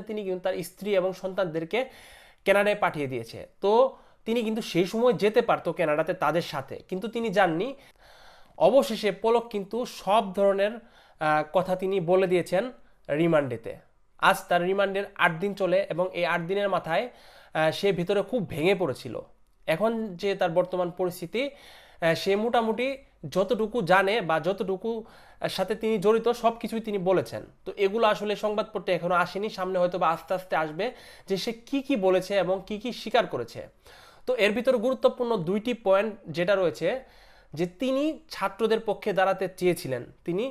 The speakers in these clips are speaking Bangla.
তিনি কিন্তু তার স্ত্রী এবং সন্তানদেরকে কানাডায় পাঠিয়ে দিয়েছে। তো তিনি কিন্তু সেই সময় যেতে পারতো কানাডাতে তাদের সাথে। কিন্তু তিনি যাননি। অবশেষে পলক কিন্তু সব ধরনের কথা তিনি বলে দিয়েছেন রিমান্ডেতে। আজ তার রিমান্ডের আট দিন চলে এবং এই আট দিনের মাথায় সে ভিতরে খুব ভেঙে পড়েছিল। এখন যে তার বর্তমান পরিস্থিতি সে মোটামুটি যতটুকু জানে বা যতটুকু সাথে তিনি জড়িত সব কিছুই তিনি বলেছেন। তো এগুলো আসলে সংবাদপত্রে এখনও আসেনি, সামনে হয়তো বা আস্তে আস্তে আসবে যে সে কি কি বলেছে এবং কি কি স্বীকার করেছে। তো এর ভিতর গুরুত্বপূর্ণ দুইটি পয়েন্ট যেটা রয়েছে, যে তিনি ছাত্রদের পক্ষে দাঁড়াতে চেয়েছিলেন। তিনি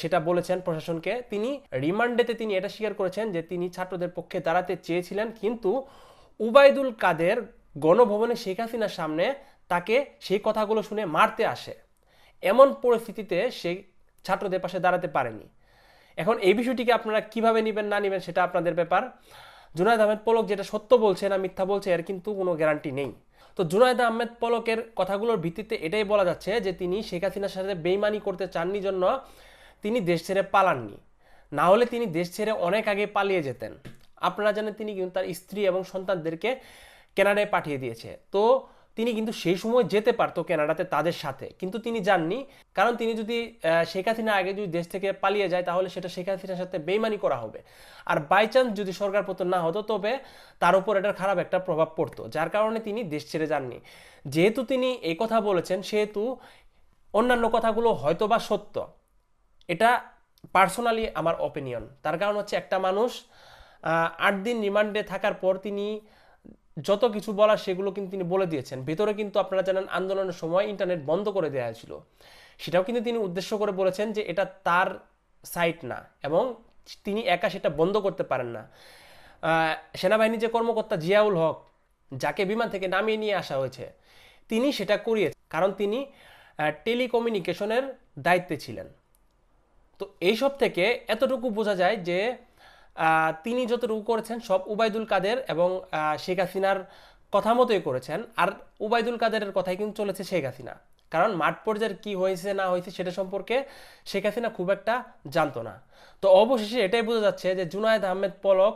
সেটা বলেছেন প্রশাসনকে। তিনি রিমান্ডেতে তিনি এটা স্বীকার করেছেন যে তিনি ছাত্রদের পক্ষে দাঁড়াতে চেয়েছিলেন, কিন্তু উবায়দুল কাদের গণভবনে শেখ হাসিনার সামনে তাকে সেই কথাগুলো শুনে মারতে আসে। এমন পরিস্থিতিতে সে ছাত্রদের পাশে দাঁড়াতে পারেনি। এখন এই বিষয়টিকে আপনারা কীভাবে নেবেন, না নেবেন, সেটা আপনাদের ব্যাপার। জুনায়দ আহমেদ পলক যেটা সত্য বলছে না মিথ্যা বলছে, এর কিন্তু কোনো গ্যারান্টি নেই। তো জুনায়দ আহমেদ পলকের কথাগুলোর ভিত্তিতে এটাই বলা যাচ্ছে যে, তিনি শেখ হাসিনার সাথে বেইমানি করতে চাননি জন্য তিনি দেশ ছেড়ে পালাননি। না হলে তিনি দেশ ছেড়ে অনেক আগে পালিয়ে যেতেন। আপনারা জানেন তিনি কিন্তু তার স্ত্রী এবং সন্তানদেরকে কানাডায় পাঠিয়ে দিয়েছে। তো তিনি কিন্তু সেই সময় যেতে পারতো কানাডাতে তাদের সাথে। কিন্তু তিনি যাননি। কারণ তিনি যদি শেখ হাসিনা আগে যদি দেশ থেকে পালিয়ে যায়, তাহলে সেটা শেখ হাসিনার সাথে বেইমানি করা হবে। আর বাই চান্স যদি সরকার পতন না হতো, তবে তার উপর এটার খারাপ একটা প্রভাব পড়তো, যার কারণে তিনি দেশ ছেড়ে যাননি। যেহেতু তিনি এই কথা বলেছেন, সেহেতু অন্যান্য কথাগুলো হয়তো বা সত্য। এটা পার্সোনালি আমার অপিনিয়ন তার কারণ হচ্ছে একটা মানুষ আট দিন রিমান্ডে থাকার পর তিনি যত কিছু বলার সেগুলো কিন্তু তিনি বলে দিয়েছেন। ভেতরে কিন্তু আপনারা জানেন আন্দোলনের সময় ইন্টারনেট বন্ধ করে দেওয়া হয়েছিল। সেটাও কিন্তু তিনি উদ্দেশ্য করে বলেছেন যে এটা তার সাইট না এবং তিনি একা সেটা বন্ধ করতে পারেন না। আহ, সেনাবাহিনীর যে কর্মকর্তা জিয়াউল হক যাকে বিমান থেকে নামিয়ে নিয়ে আসা হয়েছে তিনি সেটা করিয়েছেন কারণ তিনি টেলিকমিউনিকেশনের দায়িত্বে ছিলেন। তো এইসব থেকে এতটুকু বোঝা যায় যে তিনি যতটুকু করেছেন সব উবাইদুল কাদের এবং শেখ হাসিনার কথা মতোই করেছেন। আর উবাইদুল কাদেরের কথাই কিন্তু চলেছে শেখ হাসিনা। কারণ মাঠ পর্যায়ের কি হয়েছে, না হয়েছে সেটা সম্পর্কে শেখ হাসিনা খুব একটা জানতো না। তো অবশেষে এটাই বোঝা যাচ্ছে যে জুনায়েদ আহমেদ পলক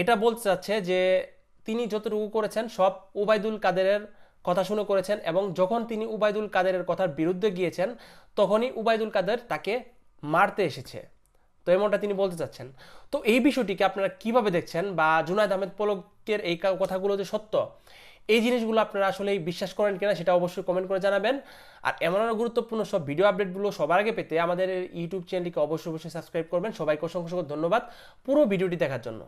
এটা বলতে চাচ্ছে যে তিনি যতটুকু করেছেন সব উবাইদুল কাদেরের কথা শুনে করেছেন এবং যখন তিনি উবায়দুল কাদেরের কথার বিরুদ্ধে গিয়েছেন, তখনই উবায়দুল কাদের তাকে মারতে এসেছে। তো এমনটা তিনি বলতে চাচ্ছেন। তো এই বিষয়টিকে আপনারা কীভাবে দেখছেন বা জুনায়দ আহমেদ পলকের এই কথাগুলো যে সত্য, এই জিনিসগুলো আপনারা আসলে বিশ্বাস করেন কিনা সেটা অবশ্যই কমেন্ট করে জানাবেন। আর এমন আরও গুরুত্বপূর্ণ সব ভিডিও আপডেটগুলো সবার আগে পেতে আমাদের ইউটিউব চ্যানেলটিকে অবশ্যই অবশ্যই সাবস্ক্রাইব করবেন। সবাইকে অসংখ্য ধন্যবাদ পুরো ভিডিওটি দেখার জন্য।